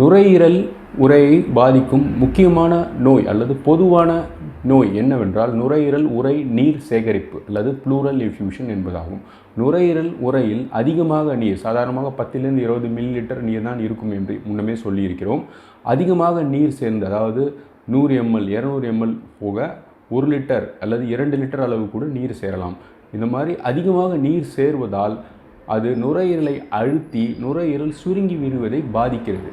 நுரையீரல் உரையை பாதிக்கும் முக்கியமான நோய் அல்லது பொதுவான நோய் என்னவென்றால் நுரையீரல் உரை நீர் சேகரிப்பு அல்லது ப்ளூரல் இஃப்யூஷன் என்பதாகும். நுரையீரல் உரையில் அதிகமாக நீர் சாதாரணமாக பத்திலிருந்து இருபது மில்லி லிட்டர் நீர் தான் இருக்கும் என்று முன்னமே சொல்லியிருக்கிறோம். அதிகமாக நீர் சேர்ந்து அதாவது நூறு எம்எல் இரநூறு எம்எல் போக ஒரு லிட்டர் அல்லது இரண்டு லிட்டர் அளவு கூட நீர் சேரலாம். இந்த மாதிரி அதிகமாக நீர் சேர்வதால் அது நுரையீரலை அழுத்தி நுரையீரல் சுருங்கி விடுவதை பாதிக்கிறது.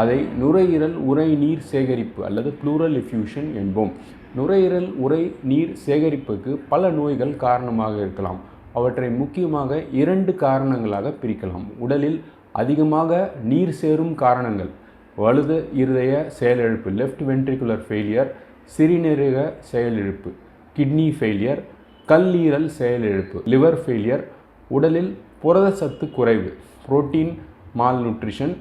அதை நுரையீரல் உரை நீர் சேகரிப்பு அல்லது ப்ளூரல் எஃப்யூஷன் என்போம். நுரையீரல் உரை நீர் சேகரிப்புக்கு பல நோய்கள் காரணமாக இருக்கலாம். அவற்றை முக்கியமாக இரண்டு காரணங்களாக பிரிக்கலாம். உடலில் அதிகமாக நீர் சேரும் காரணங்கள். வலுது இருதய செயலிழப்பு லெஃப்ட் வென்ட்ரிகுலர் ஃபெயிலியர் சிறுநீரக செயலிழப்பு கிட்னி ஃபெயிலியர் கல்லீரல் செயலிழப்பு லிவர் ஃபெயிலியர் உடலில் புரத சத்து குறைவு புரோட்டீன் மால் நியூட்ரிஷன்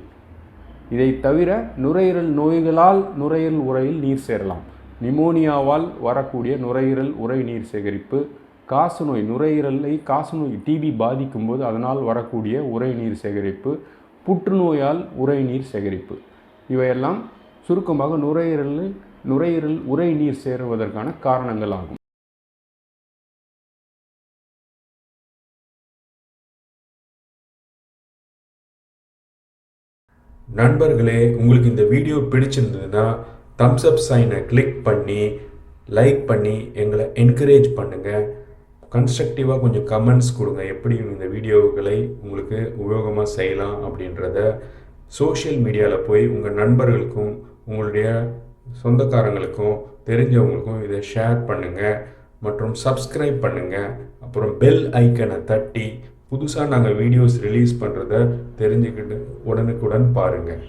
இதை தவிர நுரையீரல் நோய்களால் நுரையீரல் உரையில் நீர் சேரலாம். நிமோனியாவால் வரக்கூடிய நுரையீரல் உரை நீர் சேகரிப்பு காசநோய் நுரையீரலை காசநோய் டிபி பாதிக்கும் போது அதனால் வரக்கூடிய உரை நீர் சேகரிப்பு புற்றுநோயால் உரை நீர் சேகரிப்பு. இவையெல்லாம் சுருக்கமாக நுரையீரலில் நுரையீரல் உரை நீர் சேருவதற்கான காரணங்கள் ஆகும் நண்பர்களே உங்களுக்கு இந்த வீடியோ பிடிச்சிருந்ததுன்னா தம்ஸ் அப் சைனை கிளிக் பண்ணி லைக் பண்ணி எங்களை என்கரேஜ் பண்ணுங்கள் கன்ஸ்ட்ரக்டிவாக கொஞ்சம் கமெண்ட்ஸ் கொடுங்க. எப்படி இந்த வீடியோக்களை உங்களுக்கு உபயோகமாக செய்யலாம் அப்படின்றத சோஷியல் மீடியாவில் போய் உங்கள் நண்பர்களுக்கும் உங்களுடைய சொந்தக்காரங்களுக்கும் தெரிஞ்சவங்களுக்கும் இதை ஷேர் பண்ணுங்கள் மற்றும் சப்ஸ்கிரைப் பண்ணுங்கள் அப்புறம் பெல் ஐக்கனை தட்டி புதுசாக நாங்கள் வீடியோஸ் ரிலீஸ் பண்ணுறத தெரிஞ்சுக்கிட்டு உடனுக்குடன் பாருங்கள்